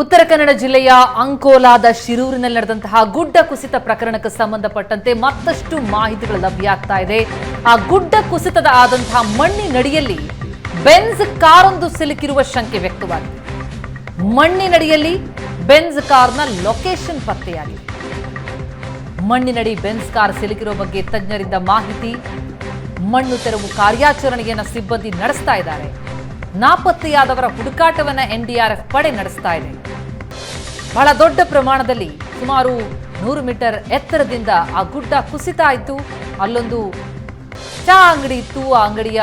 ಉತ್ತರ ಕನ್ನಡ ಜಿಲ್ಲೆಯ ಅಂಕೋಲಾದ ಶಿರೂರಿನಲ್ಲಿ ನಡೆದಂತಹ ಗುಡ್ಡ ಕುಸಿತ ಪ್ರಕರಣಕ್ಕೆ ಸಂಬಂಧಪಟ್ಟಂತೆ ಮತ್ತಷ್ಟು ಮಾಹಿತಿಗಳು ಲಭ್ಯ ಆಗ್ತಾ ಇದೆ. ಆ ಗುಡ್ಡ ಕುಸಿತದ ಆದಂತಹ ಮಣ್ಣಿನಡಿಯಲ್ಲಿ ಬೆನ್ಸ್ ಕಾರೊಂದು ಸಿಲುಕಿರುವ ಶಂಕೆ ವ್ಯಕ್ತವಾಗಿದೆ. ಮಣ್ಣಿನಡಿಯಲ್ಲಿ ಬೆನ್ಸ್ ಕಾರ್ನ ಲೊಕೇಶನ್ ಪತ್ತೆಯಾಗಿದೆ. ಮಣ್ಣಿನಡಿ ಬೆನ್ಸ್ ಕಾರ್ ಸಿಲುಕಿರುವ ಬಗ್ಗೆ ತಜ್ಞರಿಂದ ಮಾಹಿತಿ, ಮಣ್ಣು ತೆರವು ಕಾರ್ಯಾಚರಣೆಯನ್ನು ಸಿಬ್ಬಂದಿ ನಡೆಸ್ತಾ ಇದ್ದಾರೆ. ನಾಪತ್ತೆಯಾದವರ ಹುಡುಕಾಟವನ್ನು ಎನ್ಡಿಆರ್ಎಫ್ ಪಡೆ ನಡೆಸ್ತಾ ಇದೆ. ಬಹಳ ದೊಡ್ಡ ಪ್ರಮಾಣದಲ್ಲಿ ಸುಮಾರು ನೂರು ಮೀಟರ್ ಎತ್ತರದಿಂದ ಆ ಗುಡ್ಡ ಕುಸಿತ ಆಯಿತು ಅಲ್ಲೊಂದು ಚಹಾ ಅಂಗಡಿ ಇತ್ತು. ಆ ಅಂಗಡಿಯ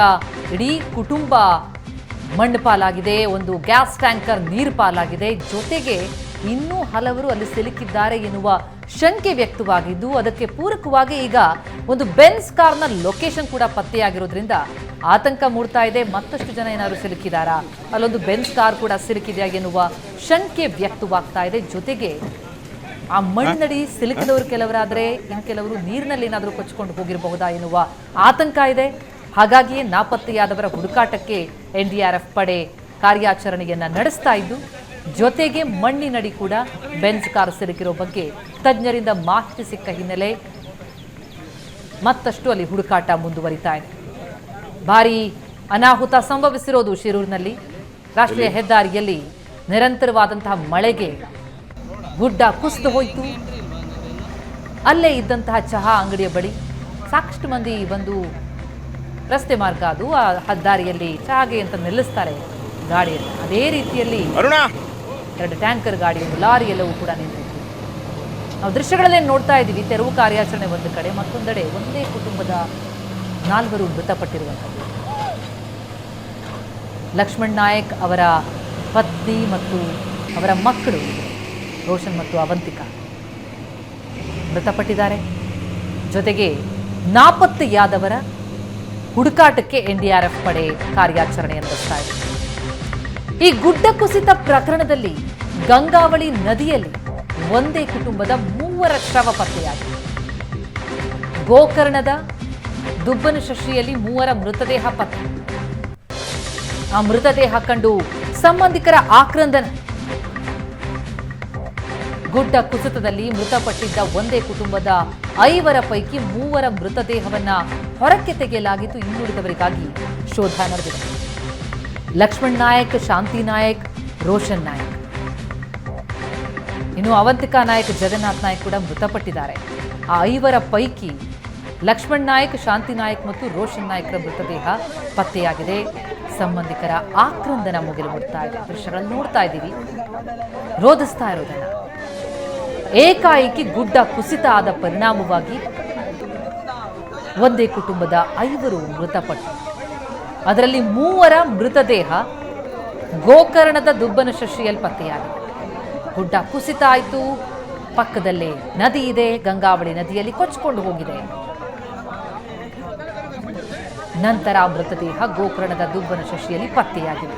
ಇಡೀ ಕುಟುಂಬ ಮಣ್ಣು ಪಾಲಾಗಿದೆ. ಒಂದು ಗ್ಯಾಸ್ ಟ್ಯಾಂಕರ್ ನೀರು ಪಾಲಾಗಿದೆ. ಜೊತೆಗೆ ಇನ್ನೂ ಹಲವರು ಅಲ್ಲಿ ಸಿಲುಕಿದ್ದಾರೆ ಎನ್ನುವ ಶಂಕೆ ವ್ಯಕ್ತವಾಗಿದ್ದು, ಅದಕ್ಕೆ ಪೂರಕವಾಗಿ ಈಗ ಒಂದು ಬೆನ್ಸ್ ಕಾರ್ನ ಲೊಕೇಶನ್ ಕೂಡ ಪತ್ತೆಯಾಗಿರೋದ್ರಿಂದ ಆತಂಕ ಮೂಡ್ತಾ ಇದೆ. ಮತ್ತಷ್ಟು ಜನ ಏನಾದ್ರು ಸಿಲುಕಿದಾರಾ? ಅಲ್ಲೊಂದು ಬೆನ್ಸ್ ಕಾರ್ ಕೂಡ ಸಿಲುಕಿದೆಯಾ ಎನ್ನುವ ಶಂಕೆ ವ್ಯಕ್ತವಾಗ್ತಾ ಇದೆ. ಜೊತೆಗೆ ಆ ಮಣ್ಣಡಿ ಸಿಲುಕಿದವರು ಕೆಲವರಾದ್ರೆ ಇನ್ನು ಕೆಲವರು ನೀರಿನಲ್ಲಿ ಏನಾದರೂ ಕೊಚ್ಚಿಕೊಂಡು ಹೋಗಿರಬಹುದಾ ಎನ್ನುವ ಆತಂಕ ಇದೆ. ಹಾಗಾಗಿಯೇ ನಾಪತ್ತೆಯಾದವರ ಹುಡುಕಾಟಕ್ಕೆ ಎನ್ಡಿಆರ್ಎಫ್ ಪಡೆ ಕಾರ್ಯಾಚರಣೆಯನ್ನ ನಡೆಸ್ತಾ ಇದ್ದು ಜೊತೆಗೆ ಮಣ್ಣಿನಡಿ ಕೂಡ ಬೆನ್ಸ್ ಕಾರ್ ಸಿಲುಕಿರೋ ಬಗ್ಗೆ ತಜ್ಞರಿಂದ ಮಾಹಿತಿ ಸಿಕ್ಕ ಹಿನ್ನೆಲೆ ಮತ್ತಷ್ಟು ಅಲ್ಲಿ ಹುಡುಕಾಟ ಮುಂದುವರಿತಾ ಇದೆ. ಭಾರಿ ಅನಾಹುತ ಸಂಭವಿಸಿರೋದು ಶಿರೂರಿನಲ್ಲಿ. ರಾಷ್ಟ್ರೀಯ ಹೆದ್ದಾರಿಯಲ್ಲಿ ನಿರಂತರವಾದಂತಹ ಮಳೆಗೆ ಗುಡ್ಡ ಕುಸಿದು ಹೋಯಿತು. ಅಲ್ಲೇ ಇದ್ದಂತಹ ಚಹಾ ಅಂಗಡಿಯ ಬಳಿ ಸಾಕಷ್ಟು ಮಂದಿ ಬಂದು ರಸ್ತೆ ಮಾರ್ಗ ಅದು, ಆ ಹೆದ್ದಾರಿಯಲ್ಲಿ ಚಹಾಗೆ ಅಂತ ನಿಲ್ಲಿಸ್ತಾರೆ ಗಾಡಿಯನ್ನು ಅದೇ ರೀತಿಯಲ್ಲಿ ಎರಡು ಟ್ಯಾಂಕರ್ ಗಾಡಿ ಒಂದು ಲಾರಿ ಎಲ್ಲವೂ ಕೂಡ ನಿಂತಿತ್ತು. ನಾವು ದೃಶ್ಯಗಳಲ್ಲೇ ನೋಡ್ತಾ ಇದ್ದೀವಿ, ತೆರವು ಕಾರ್ಯಾಚರಣೆ ಒಂದು ಕಡೆ, ಮತ್ತೊಂದೆಡೆ ಒಂದೇ ಕುಟುಂಬದ ನಾಲ್ವರು ಮೃತಪಟ್ಟಿರುವಂಥದ್ದು. ಲಕ್ಷ್ಮಣ್ ನಾಯಕ್ ಅವರ ಪತ್ನಿ ಮತ್ತು ಅವರ ಮಕ್ಕಳು, ರೋಷನ್ ಮತ್ತು ಅವಂತಿಕಾ, ಮೃತಪಟ್ಟಿದ್ದಾರೆ. ಜೊತೆಗೆ ನಾಪತ್ತೆಯಾದವರ ಹುಡುಕಾಟಕ್ಕೆ ಎನ್ ಡಿ ಆರ್ ಎಫ್ ಪಡೆ ಕಾರ್ಯಾಚರಣೆ ನಡೆಸ್ತಾ ಇದೆ. ಈ ಗುಡ್ಡ ಕುಸಿತ ಪ್ರಕರಣದಲ್ಲಿ ಗಂಗಾವಳಿ ನದಿಯಲ್ಲಿ ಒಂದೇ ಕುಟುಂಬದ ಮೂವರ ಶವ ಪತ್ತೆಯಾಗಿದೆ. ಗೋಕರ್ಣದ ದುಬ್ಬನ ಶಶಿಯಲ್ಲಿ ಮೂವರ ಮೃತದೇಹ ಪತ್ತೆ. ಆ ಮೃತದೇಹ ಕಂಡು ಸಂಬಂಧಿಕರ ಆಕ್ರಂದನ. ಗುಡ್ಡ ಕುಸಿತದಲ್ಲಿ ಮೃತಪಟ್ಟಿದ್ದ ಒಂದೇ ಕುಟುಂಬದ ಐವರ ಪೈಕಿ ಮೂವರ ಮೃತದೇಹವನ್ನ ಹೊರಕ್ಕೆ ತೆಗೆಯಲಾಗಿದ್ದು ಇನ್ನುಳಿದವರಿಗಾಗಿ ಶೋಧ ನಡೆದಿದೆ. ಲಕ್ಷ್ಮಣ್ ನಾಯಕ್, ಶಾಂತಿ ನಾಯಕ್, ರೋಷನ್ ನಾಯಕ್. ಇನ್ನು ಅವಂತಿಕಾ ನಾಯಕ್ ಜಗನ್ನಾಥ್ ನಾಯಕ್ ಕೂಡ ಮೃತಪಟ್ಟಿದ್ದಾರೆ. ಆ ಐವರ ಪೈಕಿ ಲಕ್ಷ್ಮಣ್ ನಾಯಕ್, ಶಾಂತಿ ನಾಯಕ್ ಮತ್ತು ರೋಷನ್ ನಾಯಕ್ರ ಮೃತದೇಹ ಪತ್ತೆಯಾಗಿದೆ. ಸಂಬಂಧಿಕರ ಆಕ್ರಂದನ ಮುಗಿಲು ಮುಡ್ತಾ ಇದೆ. ದೃಶ್ಯಗಳನ್ನು ನೋಡ್ತಾ ಇದ್ದೀವಿ. ರೋಧಿಸ್ತಾ ಇರೋದನ್ನ. ಏಕಾಏಕಿ ಗುಡ್ಡ ಕುಸಿತ ಆದ ಪರಿಣಾಮವಾಗಿ ಒಂದೇ ಕುಟುಂಬದ ಐವರು ಮೃತಪಟ್ಟರು ಅದರಲ್ಲಿ ಮೂವರ ಮೃತದೇಹ ಗೋಕರ್ಣದ ದುಬ್ಬನ ಶಶಿಯಲ್ಲಿ ಪತ್ತೆಯಾಗಿದೆ. ಗುಡ್ಡ ಕುಸಿತ ಆಯಿತು. ಪಕ್ಕದಲ್ಲೇ ನದಿ ಇದೆ. ಗಂಗಾವಳಿ ನದಿಯಲ್ಲಿ ಕೊಚ್ಕೊಂಡು ಹೋಗಿದೆ. ನಂತರ ಮೃತದೇಹ ಗೋಕರ್ಣದ ದುಬ್ಬನ ಶಶಿಯಲ್ಲಿ ಪತ್ತೆಯಾಗಿದೆ.